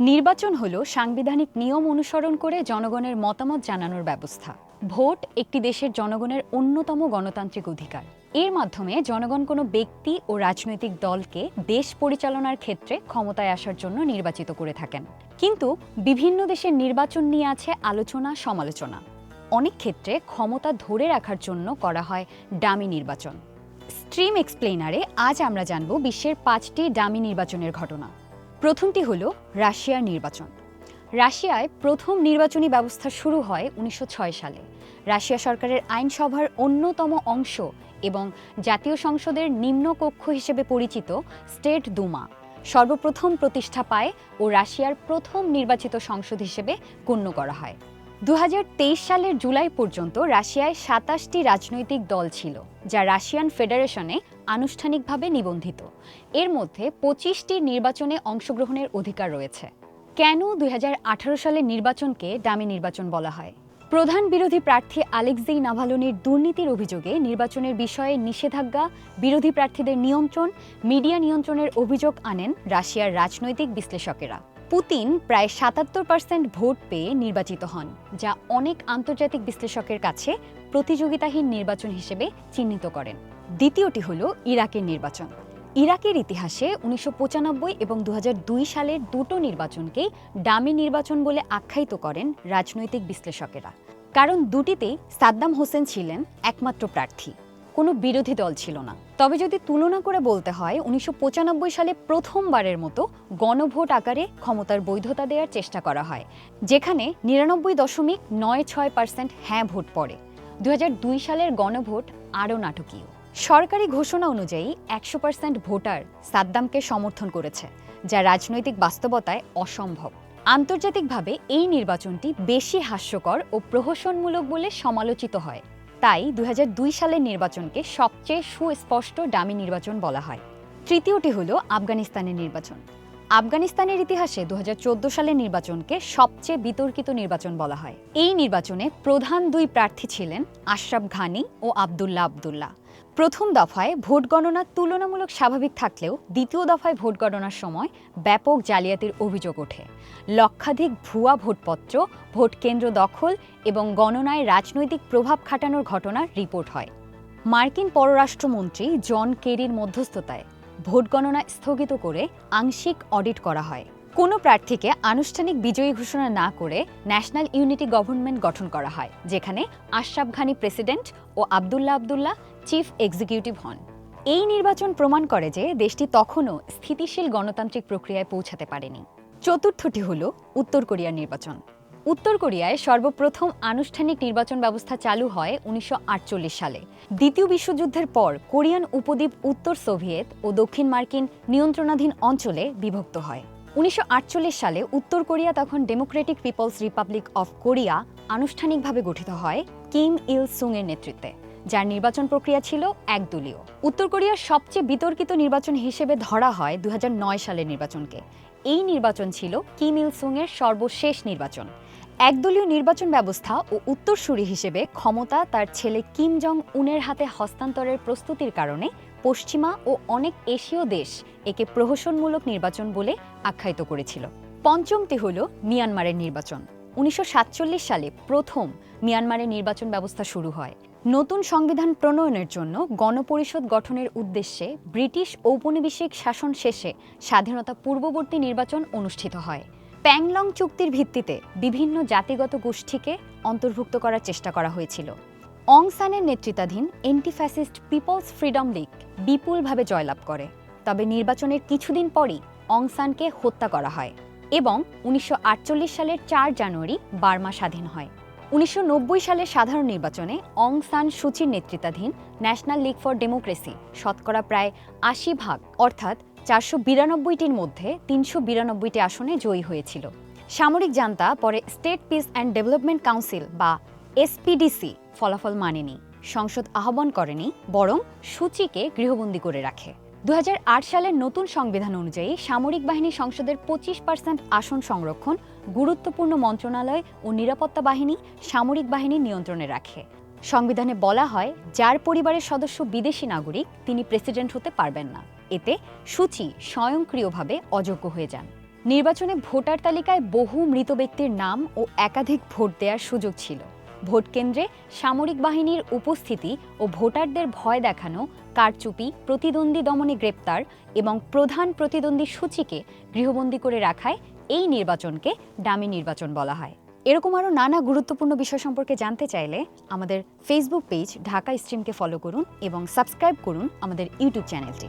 নির্বাচন হল সাংবিধানিক নিয়ম অনুসরণ করে জনগণের মতামত জানানোর ব্যবস্থা। ভোট একটি দেশের জনগণের অন্যতম গণতান্ত্রিক অধিকার। এর মাধ্যমে জনগণ কোনো ব্যক্তি ও রাজনৈতিক দলকে দেশ পরিচালনার ক্ষেত্রে ক্ষমতায় আসার জন্য নির্বাচিত করে থাকেন। কিন্তু বিভিন্ন দেশের নির্বাচন নিয়ে আছে আলোচনা, সমালোচনা। অনেক ক্ষেত্রে ক্ষমতা ধরে রাখার জন্য করা হয় ডামি নির্বাচন। স্ট্রিম এক্সপ্লেইনারে আজ আমরা জানব বিশ্বের পাঁচটি ডামি নির্বাচনের ঘটনা। প্রথমটি হলো রাশিয়ার নির্বাচন। রাশিয়ায় প্রথম নির্বাচনী ব্যবস্থা শুরু হয় উনিশশো ছয় সালে। রাশিয়া সরকারের আইনসভার অন্যতম অংশ এবং জাতীয় সংসদের নিম্ন কক্ষ হিসেবে পরিচিত স্টেট দুমা। সর্বপ্রথম প্রতিষ্ঠা পায় ও রাশিয়ার প্রথম নির্বাচিত সংসদ হিসেবে গণ্য করা হয়। দু হাজার তেইশ সালের জুলাই পর্যন্ত রাশিয়ায় সাতাশটি রাজনৈতিক দল ছিল, যা রাশিয়ান ফেডারেশনে আনুষ্ঠানিকভাবে নিবন্ধিত। এর মধ্যে পঁচিশটি নির্বাচনে অংশগ্রহণের অধিকার রয়েছে। কেন দু হাজার আঠারো সালের নির্বাচনকে ডামি নির্বাচন বলা হয়? প্রধান বিরোধী প্রার্থী আলেক্সেই নাভালনির দুর্নীতির অভিযোগে নির্বাচনের বিষয়ে নিষেধাজ্ঞা, বিরোধী প্রার্থীদের নিয়ন্ত্রণ, মিডিয়া নিয়ন্ত্রণের অভিযোগ আনেন রাশিয়ার রাজনৈতিক বিশ্লেষকেরা। পুতিন প্রায় সাতাত্তর পার্সেন্ট ভোট পেয়ে নির্বাচিত হন, যা অনেক আন্তর্জাতিক বিশ্লেষকের কাছে প্রতিযোগিতাহীন নির্বাচন হিসেবে চিহ্নিত করেন। দ্বিতীয়টি হল ইরাকের নির্বাচন। ইরাকের ইতিহাসে উনিশশো পঁচানব্বই এবং দু হাজার দুই সালের দুটো নির্বাচনকেই ডামি নির্বাচন বলে আখ্যায়িত করেন রাজনৈতিক বিশ্লেষকেরা। কারণ দুটিতেই সাদ্দাম হোসেন ছিলেন একমাত্র প্রার্থী। কোনো বিরোধী দল ছিল না। তবে যদি তুলনা করে বলতে হয়, উনিশশো পঁচানব্বই সালে প্রথমবারের মতো গণভোট আকারে ক্ষমতার বৈধতা দেওয়ার চেষ্টা করা হয়, যেখানে নিরানব্বই দশমিক নয় ছয় পার্সেন্ট হ্যাঁ ভোট পড়ে। দুই হাজার দুই সালের গণভোট আরও নাটকীয়। সরকারি ঘোষণা অনুযায়ী একশো পার্সেন্ট ভোটার সাদ্দামকে সমর্থন করেছে, যা রাজনৈতিক বাস্তবতায় অসম্ভব। আন্তর্জাতিকভাবে এই নির্বাচনটি বেশি হাস্যকর ও প্রহসনমূলক বলে সমালোচিত হয়। তাই দু হাজার দুই সালের নির্বাচনকে সবচেয়ে সুস্পষ্ট ডামি নির্বাচন বলা হয়। তৃতীয়টি হল আফগানিস্তানের নির্বাচন। আফগানিস্তানের ইতিহাসে দু হাজার চোদ্দ সালের নির্বাচনকে সবচেয়ে বিতর্কিত নির্বাচন বলা হয়। এই নির্বাচনে প্রধান দুই প্রার্থী ছিলেন আশরাফ ঘানি ও আবদুল্লাহ আবদুল্লাহ। প্রথম দফায় ভোট গণনা তুলনামূলক স্বাভাবিক থাকলেও দ্বিতীয় দফায় ভোট গণনার সময় ব্যাপক জালিয়াতির অভিযোগ ওঠে। লক্ষাধিক ভুয়া ভোটপত্র, ভোট কেন্দ্র দখল এবং গণনায় রাজনৈতিক প্রভাব খাটানোর ঘটনার রিপোর্ট হয়। মার্কিন পররাষ্ট্রমন্ত্রী জন কেরির মধ্যস্থতায় ভোট গণনা স্থগিত করে আংশিক অডিট করা হয়। কোনো প্রার্থীকে আনুষ্ঠানিক বিজয়ী ঘোষণা না করে ন্যাশনাল ইউনিটি গভর্নমেন্ট গঠন করা হয়, যেখানে আশরাফ ঘানি প্রেসিডেন্ট ও আবদুল্লাহ আবদুল্লাহ চিফ এক্সিকিউটিভ হন। এই নির্বাচন প্রমাণ করে যে দেশটি তখনও স্থিতিশীল গণতান্ত্রিক প্রক্রিয়ায় পৌঁছাতে পারেনি। চতুর্থটি হল উত্তর কোরিয়ার নির্বাচন। উত্তর কোরিয়ায় সর্বপ্রথম আনুষ্ঠানিক নির্বাচন ব্যবস্থা চালু হয় উনিশশো আটচল্লিশ সালে। দ্বিতীয় বিশ্বযুদ্ধের পর কোরিয়ান উপদ্বীপ উত্তর সোভিয়েত ও দক্ষিণ মার্কিন নিয়ন্ত্রণাধীন অঞ্চলে বিভক্ত হয়। উনিশশো আটচল্লিশ সালে উত্তর কোরিয়া তখন democratic people's republic of Korea আনুষ্ঠানিকভাবে গঠিত হয় কিম ইল সুং এর নেতৃত্বে, যার নির্বাচন প্রক্রিয়া ছিল একদলীয়। উত্তর কোরিয়ার সবচেয়ে বিতর্কিত নির্বাচন হিসেবে ধরা হয় দু হাজার নয় সালের নির্বাচনকে। এই নির্বাচন ছিল কিম ইল সুং এর সর্বশেষ নির্বাচন। একদলীয় নির্বাচন ব্যবস্থা ও উত্তরসূরি হিসেবে ক্ষমতা তার ছেলে কিম জং উনের হাতে হস্তান্তরের প্রস্তুতির কারণে পশ্চিমা ও অনেক এশীয় দেশ একে প্রহসনমূলক নির্বাচন বলে আখ্যায়িত করেছিল। পঞ্চমটি হল মিয়ানমারের নির্বাচন। উনিশশো সাতচল্লিশ সালে প্রথম মিয়ানমারের নির্বাচন ব্যবস্থা শুরু হয়। নতুন সংবিধান প্রণয়নের জন্য গণপরিষদ গঠনের উদ্দেশ্যে ব্রিটিশ ঔপনিবেশিক শাসন শেষে স্বাধীনতা পূর্ববর্তী নির্বাচন অনুষ্ঠিত হয়। প্যাংলং চুক্তির ভিত্তিতে বিভিন্ন জাতিগত গোষ্ঠীকে অন্তর্ভুক্ত করার চেষ্টা করা হয়েছিল। অং সানের নেতৃত্বাধীন anti fascist people's freedom league বিপুলভাবে জয়লাভ করে। তবে নির্বাচনের কিছুদিন পরই অং সানকে হত্যা করা হয় এবং উনিশশো আটচল্লিশ সালের চার জানুয়ারি বার্মা স্বাধীন হয়। উনিশশো নব্বই সালের সাধারণ নির্বাচনে অং সান সুচির নেতৃত্বাধীন ন্যাশনাল লীগ ফর ডেমোক্রেসি শতকরা প্রায় আশি ভাগ অর্থাৎ চারশো বিরানব্বইটির মধ্যে তিনশো বিরানব্বইটি আসনে জয়ী হয়েছিল। সামরিক জান্তা পরে state peace and development council বা এসপিডিসি ফলাফল মানেনি, সংসদ আহ্বান করেনি, বরং সূচিকে গৃহবন্দী করে রাখে। দু হাজার আট সালের নতুন সংবিধান অনুযায়ী সামরিক বাহিনী সংসদের পঁচিশ পার্সেন্ট আসন সংরক্ষণ গুরুত্বপূর্ণ মন্ত্রণালয় ও নিরাপত্তা বাহিনী সামরিক বাহিনী নিয়ন্ত্রণে রাখে। সংবিধানে বলা হয়, যার পরিবারের সদস্য বিদেশি নাগরিক, তিনি প্রেসিডেন্ট হতে পারবেন না। এতে সূচি স্বয়ংক্রিয়ভাবে অযোগ্য হয়ে যান। নির্বাচনে ভোটার তালিকায় বহু মৃত ব্যক্তির নাম ও একাধিক ভোট দেওয়ার সুযোগ ছিল। ভোট কেন্দ্রে সামরিক বাহিনীর উপস্থিতি ও ভোটারদের ভয় দেখানো, কারচুপি, প্রতিদ্বন্দ্বী দমনে গ্রেপ্তার এবং প্রধান প্রতিদ্বন্দ্বী সূচিকে গৃহবন্দী করে রাখায় এই নির্বাচনকে ডামি নির্বাচন বলা হয়। এরকম আরও নানা গুরুত্বপূর্ণ বিষয় সম্পর্কে জানতে চাইলে আমাদের ফেসবুক পেজ ঢাকা স্ট্রিমকে ফলো করুন এবং সাবস্ক্রাইব করুন আমাদের ইউটিউব চ্যানেলটি